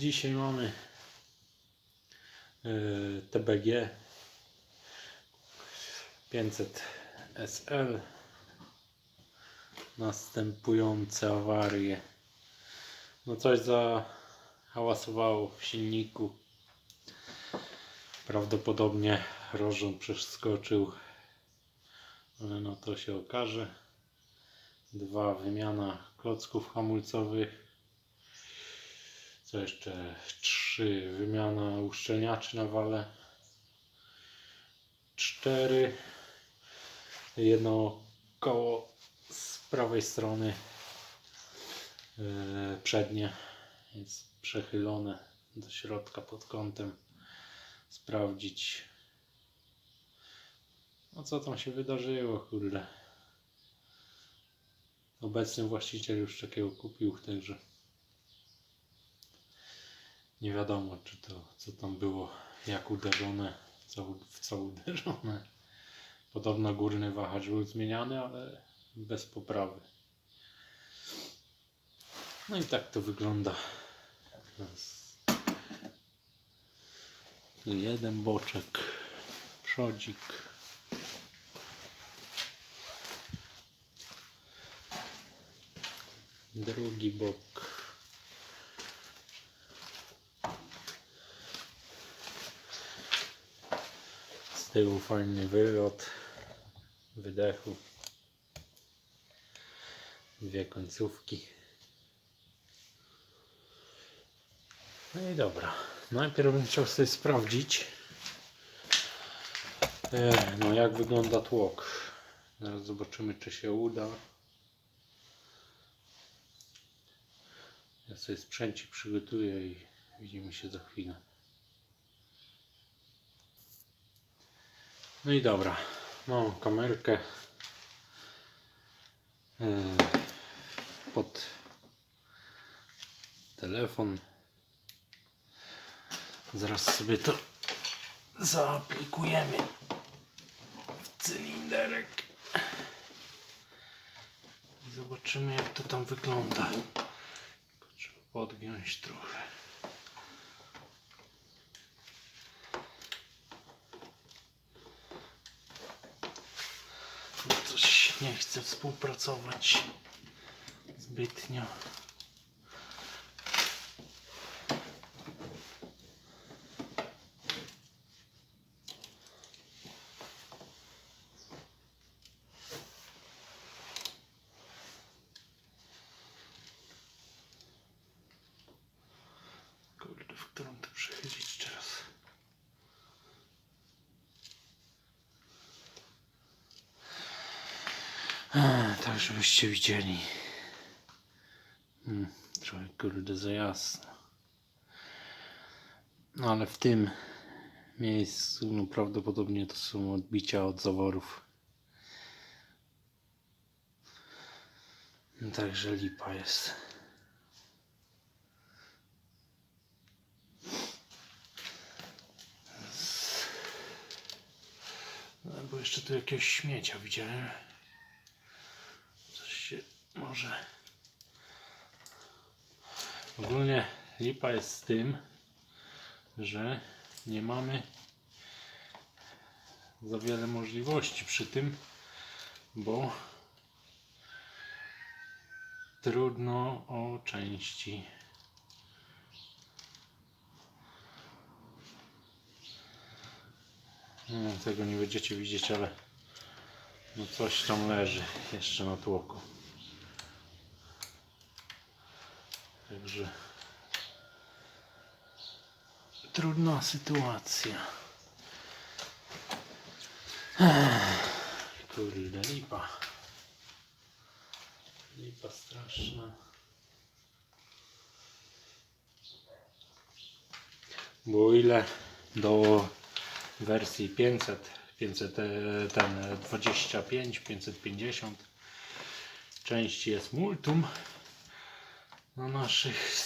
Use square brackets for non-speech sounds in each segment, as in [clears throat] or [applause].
Dzisiaj mamy TBG 500 SL następujące awarie. No coś zahałasowało w silniku. Prawdopodobnie rozrząd przeskoczył ale no to się okaże. Dwa wymiana klocków hamulcowych co jeszcze? Trzy. Wymiana uszczelniaczy na wale. Cztery. Jedno koło z prawej strony yy, przednie jest przechylone do środka pod kątem. Sprawdzić no co tam się wydarzyło, kurde. Obecny właściciel już takiego kupił, także nie wiadomo, czy to, co tam było, jak uderzone, co, w co uderzone. Podobno górny wahacz był zmieniany, ale bez poprawy. No i tak to wygląda. Jeden boczek, przodzik. Drugi bok. Tyłu fajny wylot wydechu. Dwie końcówki. No i dobra. Najpierw bym chciał sobie sprawdzić, e, no jak wygląda tłok. Zaraz zobaczymy, czy się uda. Ja sobie sprzęcik przygotuję i widzimy się za chwilę. No i dobra, mam kamerkę e, pod telefon. Zaraz sobie to zaaplikujemy w cylinderek. I zobaczymy jak to tam wygląda. Tylko Trzeba podgiąć trochę. No Coś nie chce współpracować zbytnio. Kurde, w którą to przechylić teraz? A, tak, żebyście widzieli. Hmm, trochę kurde za jasno. No ale w tym miejscu no, prawdopodobnie to są odbicia od zaworów. No, Także lipa jest. No, bo jeszcze tu jakiegoś śmiecia widziałem. Może. Ogólnie lipa jest z tym, że nie mamy za wiele możliwości przy tym, bo trudno o części. No, tego nie będziecie widzieć, ale no coś tam leży jeszcze na tłoku. Także trudna sytuacja. Kurde, lipa. Lipa straszna. Bo ile do wersji 500, 500 e, ten e, 25, 550 części jest multum na naszych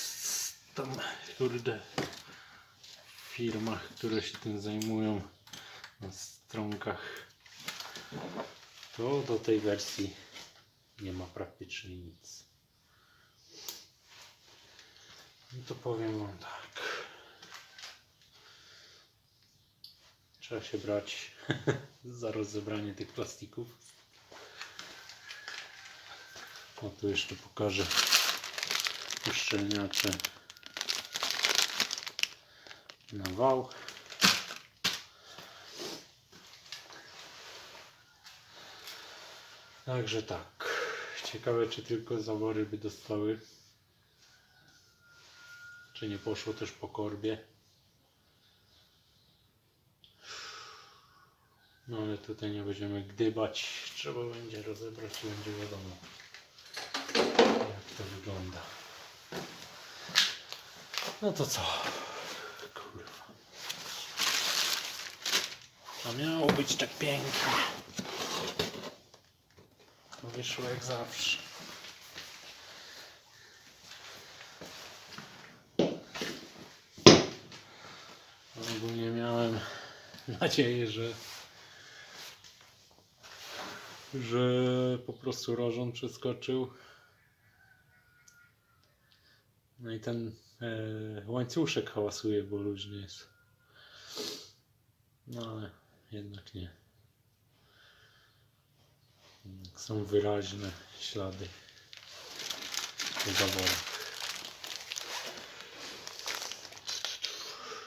tam kurde firmach, które się tym zajmują na stronkach to do tej wersji nie ma praktycznie nic. No to powiem wam tak. Trzeba się brać [laughs] za rozebranie tych plastików. O tu jeszcze pokażę uszczelniacze na wał. Także tak. Ciekawe czy tylko zawory by dostały. Czy nie poszło też po korbie. No ale tutaj nie będziemy gdybać. Trzeba będzie rozebrać i będzie wiadomo jak to wygląda. No to co? Kurwa. A miało być tak pięknie. Wyszło jak zawsze. Ogólnie miałem nadzieję, że że po prostu rożon przeskoczył. No i ten e, łańcuszek hałasuje, bo luźny jest. No ale jednak nie. Są wyraźne ślady po zaworach.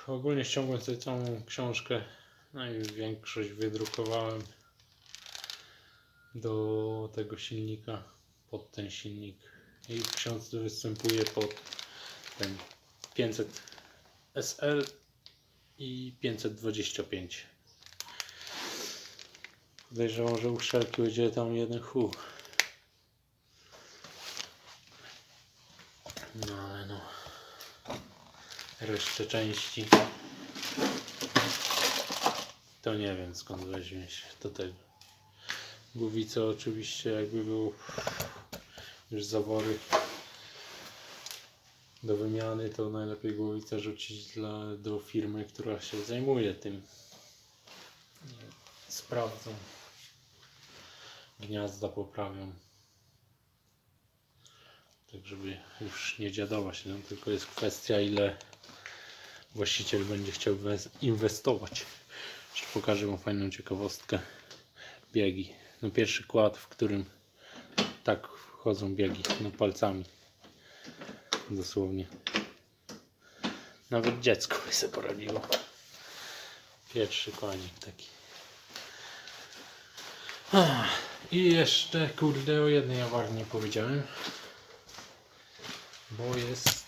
Ogólnie ściągłem sobie całą książkę, no i większość wydrukowałem do tego silnika, pod ten silnik. I w książce występuje pod ten 500 SL i 525. Podejrzewam, że uszczelki będzie tam jeden hu. No ale no. Resztę części to nie wiem skąd weźmie się do tego. Głowice oczywiście jakby był już zawory do wymiany, to najlepiej głowicę rzucić dla, do firmy, która się zajmuje tym. Sprawdzą. Gniazda poprawią. Tak żeby już nie dziadować, no, tylko jest kwestia ile właściciel będzie chciał wes- inwestować. Jeszcze pokażę Wam fajną ciekawostkę. Biegi. No pierwszy kład, w którym tak chodzą biegi, no palcami. Dosłownie. Nawet dziecko by sobie poradziło. Pierwszy kłanik taki. I jeszcze, kurde, o jednej awarii nie powiedziałem. Bo jest...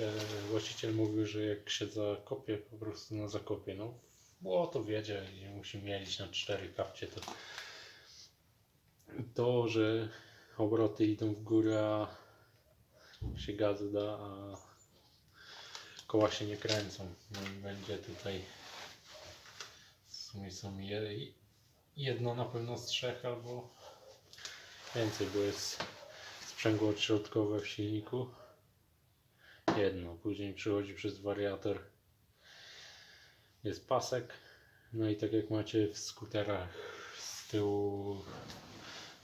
E, właściciel mówił, że jak się zakopie po prostu na zakopie, no to wiedzie i musi mielić na cztery kapcie, to to, że obroty idą w górę, a się gazu da, a koła się nie kręcą. No będzie tutaj w sumie są je- jedno na pewno z trzech albo więcej, bo jest sprzęgło odśrodkowe w silniku. Jedno, później przychodzi przez wariator jest pasek. No i tak jak macie w skuterach z tyłu,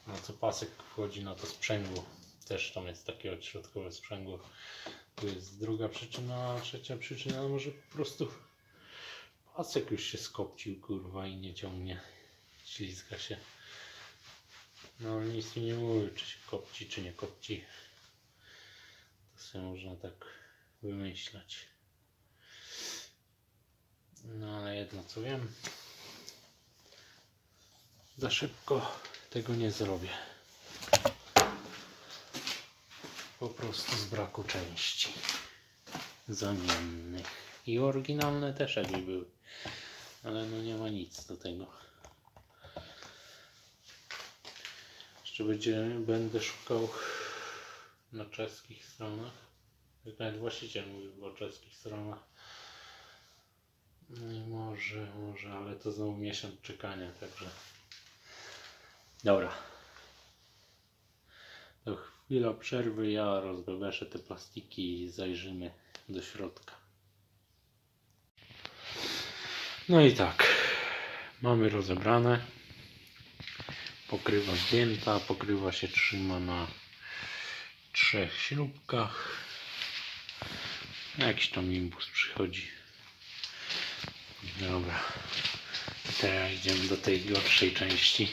no co pasek wchodzi na to sprzęgło. Też tam jest takie odśrodkowe sprzęgło. Tu jest druga przyczyna, a trzecia przyczyna może po prostu pasek już się skopcił kurwa i nie ciągnie. Ślizga się. No ale nic mi nie mówi, czy się kopci, czy nie kopci. To sobie można tak wymyślać. No ale jedno co wiem. Za szybko tego nie zrobię. Po prostu z braku części zamiennych. I oryginalne też jakby były. Ale no nie ma nic do tego. Jeszcze będzie, będę szukał na czeskich stronach. Jak nawet właściciel mówił o czeskich stronach. No i może, może, ale to znowu miesiąc czekania, także. Dobra. To chwila przerwy, ja rozbebeszę te plastiki i zajrzymy do środka. No i tak. Mamy rozebrane. Pokrywa zdjęta, pokrywa się trzyma na trzech śrubkach. Jakiś tam imbus przychodzi. Dobra. Teraz idziemy do tej gorszej części.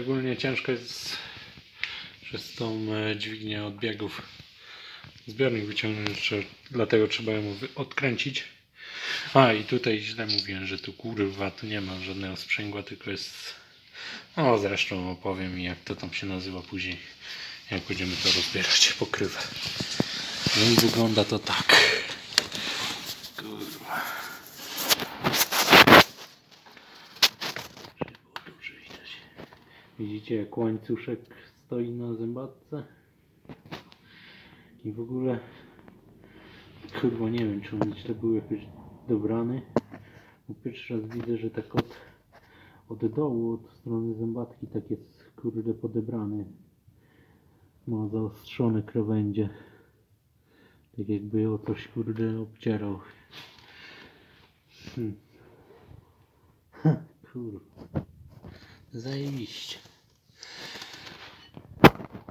Ogólnie ciężko jest przez tą e, dźwignię odbiegów zbiornik wyciągnąć, dlatego trzeba ją odkręcić. A i tutaj źle mówiłem, że tu kurwa tu nie ma żadnego sprzęgła, tylko jest. No zresztą opowiem jak to tam się nazywa później, jak będziemy to rozbierać pokrywę. No i wygląda to tak. Kurwa. Żeby było dobrze widać. Widzicie jak łańcuszek stoi na zębatce? I w ogóle kurwa nie wiem czy on źle był jakoś dobrany. Bo pierwszy raz widzę, że tak od, od dołu, od strony zębatki tak jest kurde podebrany. Ma zaostrzone krawędzie. Tak jakby o coś kurde obcierał. Hmm. Kurwa. Zajebiście.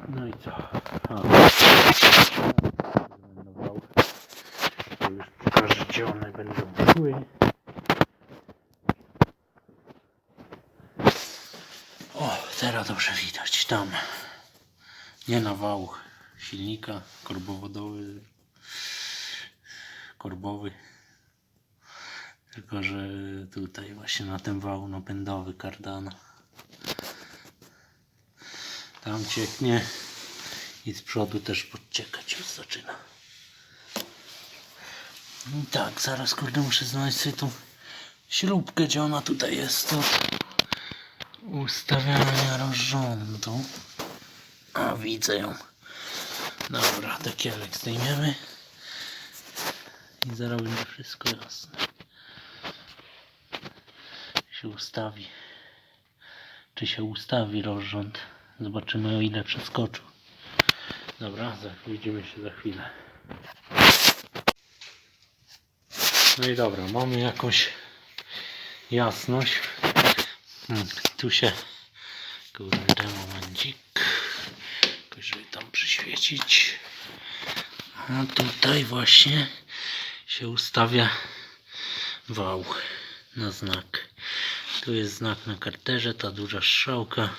No i co? Zrenował. To już pokażę gdzie one będą szły. O, teraz dobrze widać. Tam. Nie na wał silnika korbowodowy. Korbowy. Tylko, że tutaj właśnie na ten wał napędowy kardana. Tam cieknie i z przodu też podciekać już zaczyna. I tak, zaraz kurde muszę znaleźć sobie tą śrubkę, gdzie ona tutaj jest do ustawiania rozrządu. A widzę ją. Dobra, takielek zdejmiemy. I zaraz będzie wszystko jasne. Się ustawi. Czy się ustawi rozrząd? Zobaczymy o ile przeskoczył. Dobra, widzimy się za chwilę. No i dobra, mamy jakąś jasność. Hmm, tu się kurde momencik. Jakoś żeby tam przyświecić. A tutaj właśnie się ustawia wał na znak. Tu jest znak na karterze, ta duża strzałka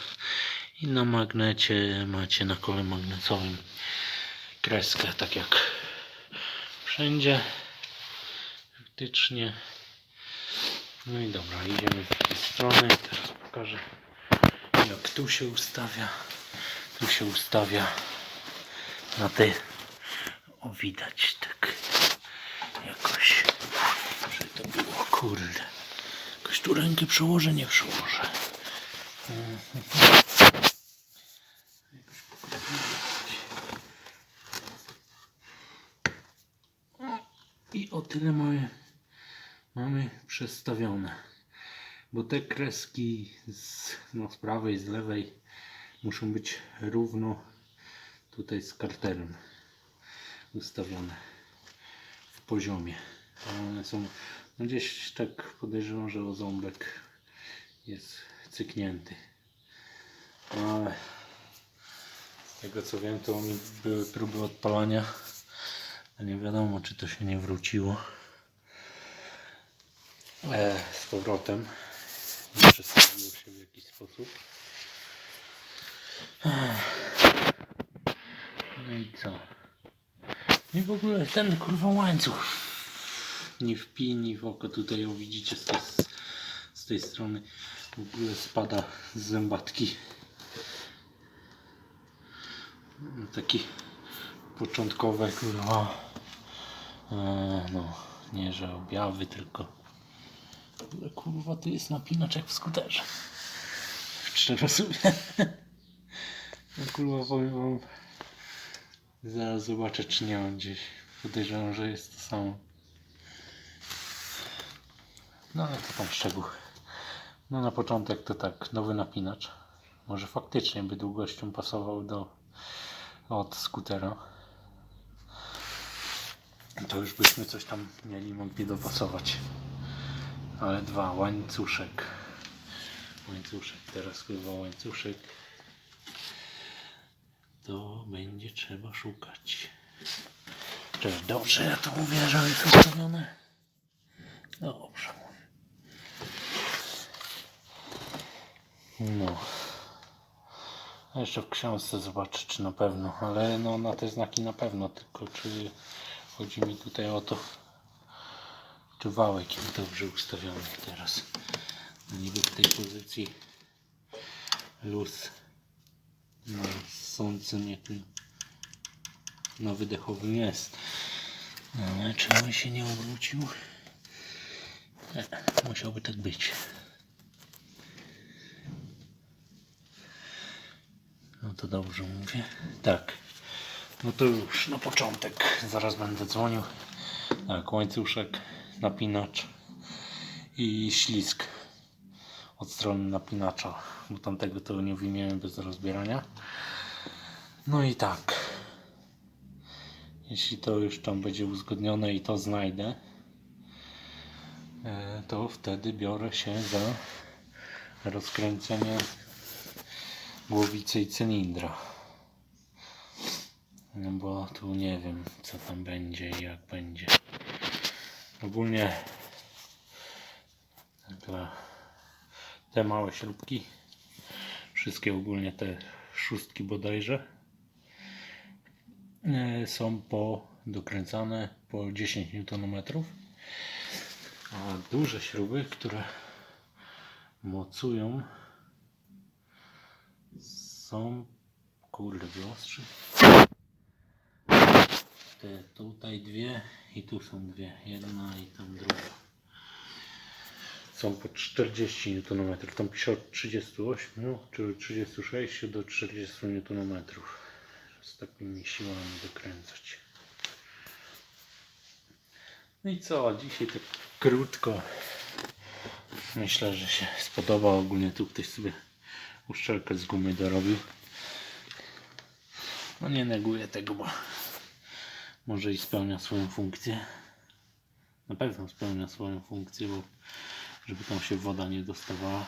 i na magnecie macie na kole magnetowym kreskę, tak jak wszędzie faktycznie. No i dobra, idziemy z tej strony teraz pokażę jak tu się ustawia. Tu się ustawia na te o widać tak jakoś że to było kurde. Jakoś tu rękę przełożę, nie przełożę I o tyle mamy, mamy przestawione. Bo te kreski z, no, z prawej, z lewej muszą być równo tutaj z karterem ustawione w poziomie. One są no gdzieś tak podejrzewam, że o ząbek jest cyknięty. No, ale z tego co wiem, to były próby odpalania. A nie wiadomo, czy to się nie wróciło e, z powrotem. Nie przestawiło się w jakiś sposób. No i co? I w ogóle ten kurwa łańcuch. Ni w pi, ni w oko. Tutaj ją widzicie z tej, z tej strony. W ogóle spada z zębatki. No, Taki początkowe kurwa. E, no, nie że objawy, tylko. Ale kurwa, tu jest napinacz jak w skuterze. W czterosobie. No kurwa, powiem wam. Zaraz zobaczę, czy nie mam gdzieś. Podejrzewam, że jest to samo. No ale to tam szczegół. No na początek to tak, nowy napinacz. Może faktycznie by długością pasował do od skutera. To już byśmy coś tam mieli mogli dopasować. Ale dwa, łańcuszek. Łańcuszek, teraz chyba łańcuszek. to będzie trzeba szukać. Cześć, dobrze, ja to mówię, że jest ustawione. Dobrze. No. A jeszcze w książce zobaczę, czy na pewno, ale no na te znaki na pewno, tylko czy chodzi mi tutaj o to, czy wałek jest dobrze ustawiony teraz. No niby w tej pozycji luz na sącym jakimś na wydechowym jest. No, ale on się nie obrócił? Nie, musiałby tak być. No to dobrze mówię. Tak. No to już na początek. Zaraz będę dzwonił. Tak, łańcuszek, napinacz i ślisk od strony napinacza, bo tamtego to nie wyjmiemy bez rozbierania. No i tak. Jeśli to już tam będzie uzgodnione i to znajdę, e, to wtedy biorę się za rozkręcenie głowicy i cylindra. No bo tu nie wiem co tam będzie i jak będzie. Ogólnie te małe śrubki, wszystkie ogólnie te szóstki bodajże, e, są po dokręcane po 10 Nm. A duże śruby, które mocują są kurde wyostrzy. Te tutaj dwie i tu są dwie. Jedna i tam druga. Są po 40 Nm. Tam pisze od 38 czy 36 do 40 Nm. Z takimi siłami dokręcać. No i co? Dzisiaj tak krótko. Myślę, że się spodoba. Ogólnie tu ktoś sobie uszczelkę z gumy dorobił. No nie neguję tego, bo może i spełnia swoją funkcję. Na pewno spełnia swoją funkcję, bo żeby tam się woda nie dostawała.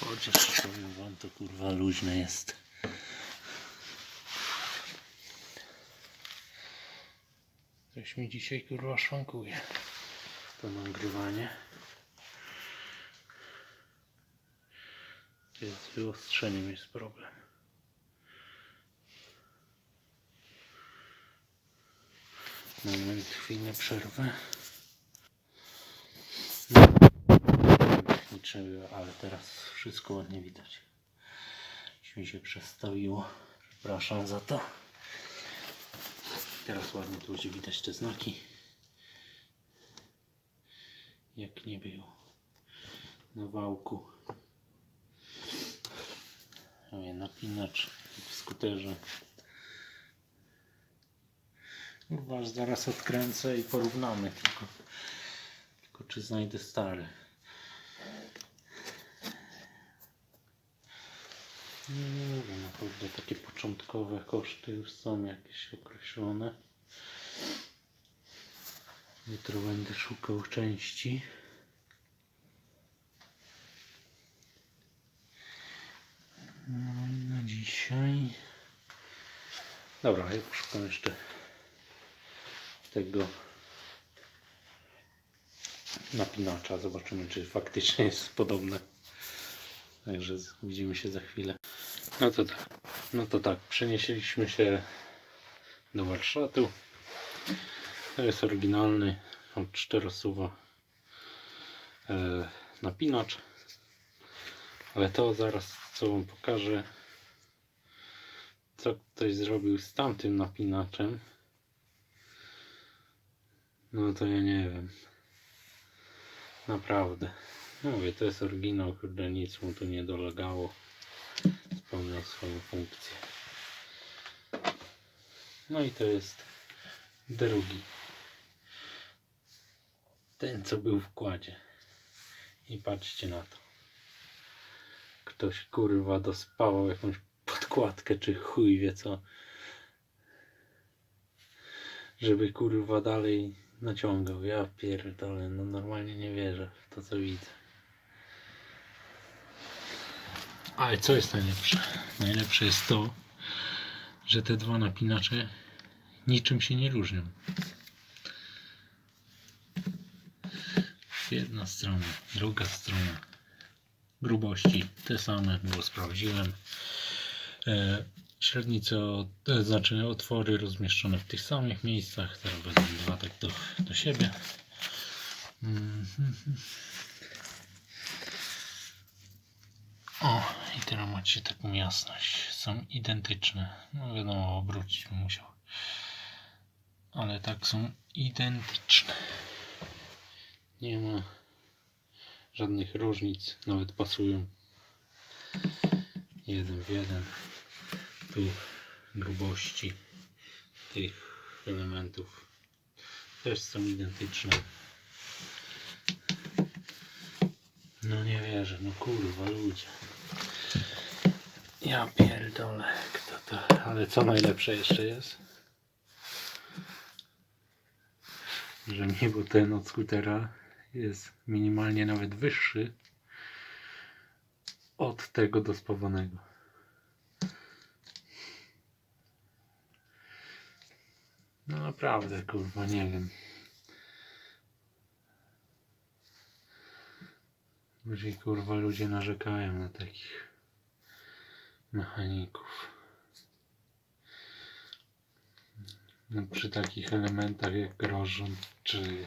Chociaż powiem wam, to kurwa luźne jest. Coś mi dzisiaj kurwa szwankuje. To nagrywanie. Jest z wyostrzeniem jest problem. Moment, chwilę przerwę. Niczego, ale teraz wszystko ładnie widać. Mi się przestawiło. Przepraszam za to. Teraz ładnie tu będzie widać te znaki. Jak nie było na wałku. Mówię, napinacz w skuterze. Kurwa, zaraz odkręcę i porównamy tylko. Tylko czy znajdę stary. Nie wiem, naprawdę takie początkowe koszty już są jakieś określone. Jutro będę szukał części. No i na dzisiaj. Dobra, ja poszukam jeszcze tego napinacza. Zobaczymy, czy faktycznie jest podobne. Także widzimy się za chwilę. No to tak. No to tak, przenieśliśmy się do warsztatu. To jest oryginalny od czterosuwa e, napinacz. Ale to zaraz co wam pokażę. Co ktoś zrobił z tamtym napinaczem. No to ja nie wiem. Naprawdę. Mówię, to jest oryginał, kurde, nic mu tu nie dolegało. Spełniał swoją funkcję. No i to jest drugi. Ten, co był w kładzie. I patrzcie na to. Ktoś kurwa dospawał jakąś podkładkę, czy chuj wie co. Żeby kurwa dalej naciągał. Ja pierdolę, no normalnie nie wierzę w to co widzę. Ale co jest najlepsze? Najlepsze jest to, że te dwa napinacze niczym się nie różnią. Jedna strona, druga strona. Grubości te same, bo sprawdziłem. E, średnice, e, znaczy otwory rozmieszczone w tych samych miejscach. Teraz wezmę dwa tak do, do siebie. Mhm. O, i teraz macie taką jasność. Są identyczne. No wiadomo, obrócić bym musiał. Ale tak są identyczne. Nie ma żadnych różnic, nawet pasują. Jeden w jeden. Tu grubości tych elementów też są identyczne. No nie wierzę, no kurwa ludzie. Ja pierdolę, kto to... Ale co najlepsze jeszcze jest? Że niebo ten od skutera jest minimalnie nawet wyższy od tego dospawanego. Naprawdę, kurwa, nie wiem. Ludzie, kurwa, ludzie narzekają na takich mechaników. No, przy takich elementach jak rozrząd, czy,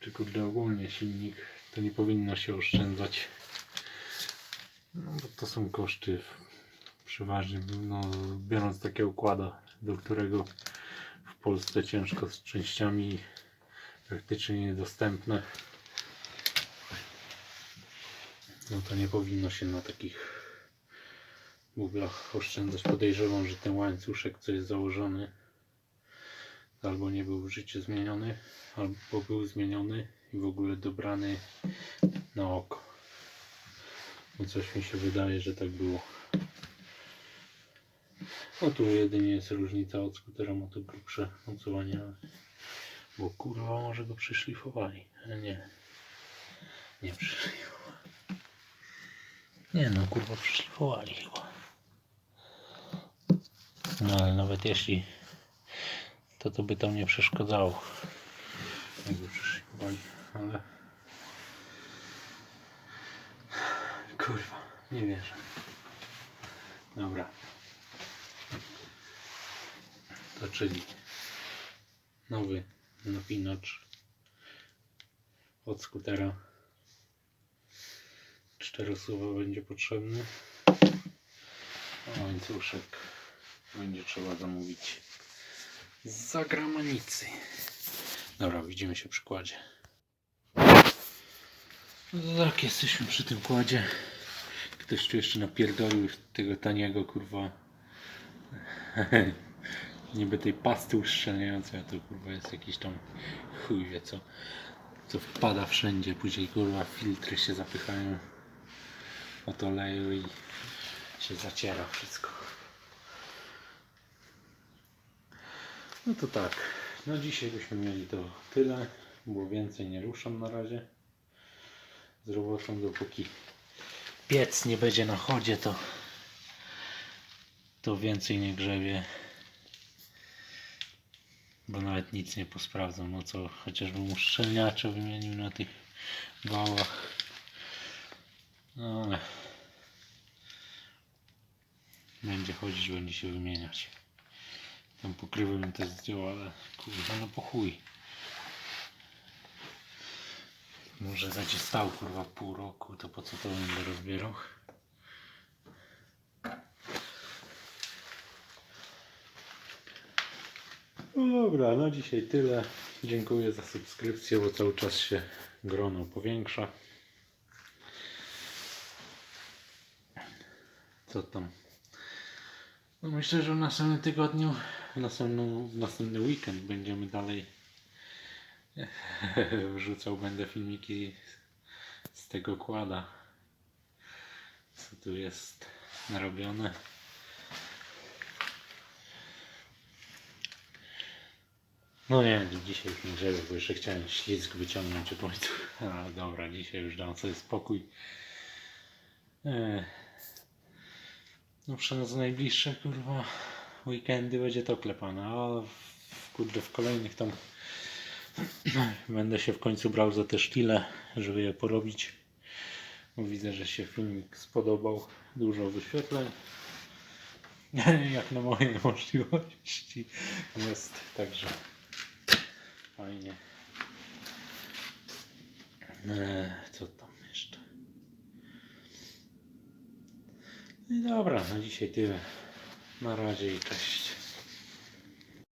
czy kurde ogólnie silnik, to nie powinno się oszczędzać. No bo to są koszty przeważnie, no, biorąc takie układa, do którego Polsce ciężko z częściami praktycznie niedostępne. No to nie powinno się na takich bublach oszczędzać. Podejrzewam, że ten łańcuszek, co jest założony, albo nie był w życiu zmieniony, albo był zmieniony i w ogóle dobrany na oko. No coś mi się wydaje, że tak było. No tu jedynie jest różnica od skutera ma to grubsze mocowanie, bo kurwa może go przyszlifowali, ale nie. Nie przyszlifowali. Nie no, kurwa przyszlifowali chyba. No ale nawet jeśli to to by tam nie przeszkadzało. Jakby przyszlifowali, ale kurwa, nie wierzę. Dobra. To czyli nowy napinacz od skutera czterosuwa będzie potrzebny. A łańcuszek będzie trzeba zamówić z zagranicy. Dobra, widzimy się przy kładzie. No tak, jesteśmy przy tym kładzie. Ktoś tu jeszcze napierdolił tego taniego kurwa. [laughs] Niby tej pasty uszczelniającej, a to kurwa jest jakiś tam chuj wie co. Co wpada wszędzie, później kurwa filtry się zapychają od oleju i się zaciera wszystko. No to tak, no dzisiaj byśmy mieli to tyle, bo więcej nie ruszam na razie z robotą, dopóki piec nie będzie na chodzie, to to więcej nie grzebie bo nawet nic nie posprawdzam, no co chociażbym uszczelniacze wymienił na tych wałach no ale będzie chodzić, będzie się wymieniać. Tam pokrywy bym też zdjął, ale kurwa no po chuj. Może będzie stał kurwa pół roku, to po co to będę rozbierał No dobra, no dzisiaj tyle. Dziękuję za subskrypcję, bo cały czas się grono powiększa. Co tam? No myślę, że w następnym tygodniu, w, następną, w następny weekend będziemy dalej [laughs] wrzucał będę filmiki z, z tego kłada. Co tu jest narobione. No nie, dzisiaj nie grzebie, bo jeszcze chciałem ślizg wyciągnąć od łańcucha. [laughs] Dobra, dzisiaj już dam sobie spokój. Eee. No przez najbliższe kurwa weekendy będzie to klepane, a w, kurde, w kolejnych tam [clears throat] będę się w końcu brał za te sztile, żeby je porobić. Bo widzę, że się filmik spodobał. Dużo wyświetleń. [laughs] Jak na moje [laughs] możliwości jest, także fajnie. Eee, co tam jeszcze? No i dobra, na dzisiaj tyle. Na razie i cześć.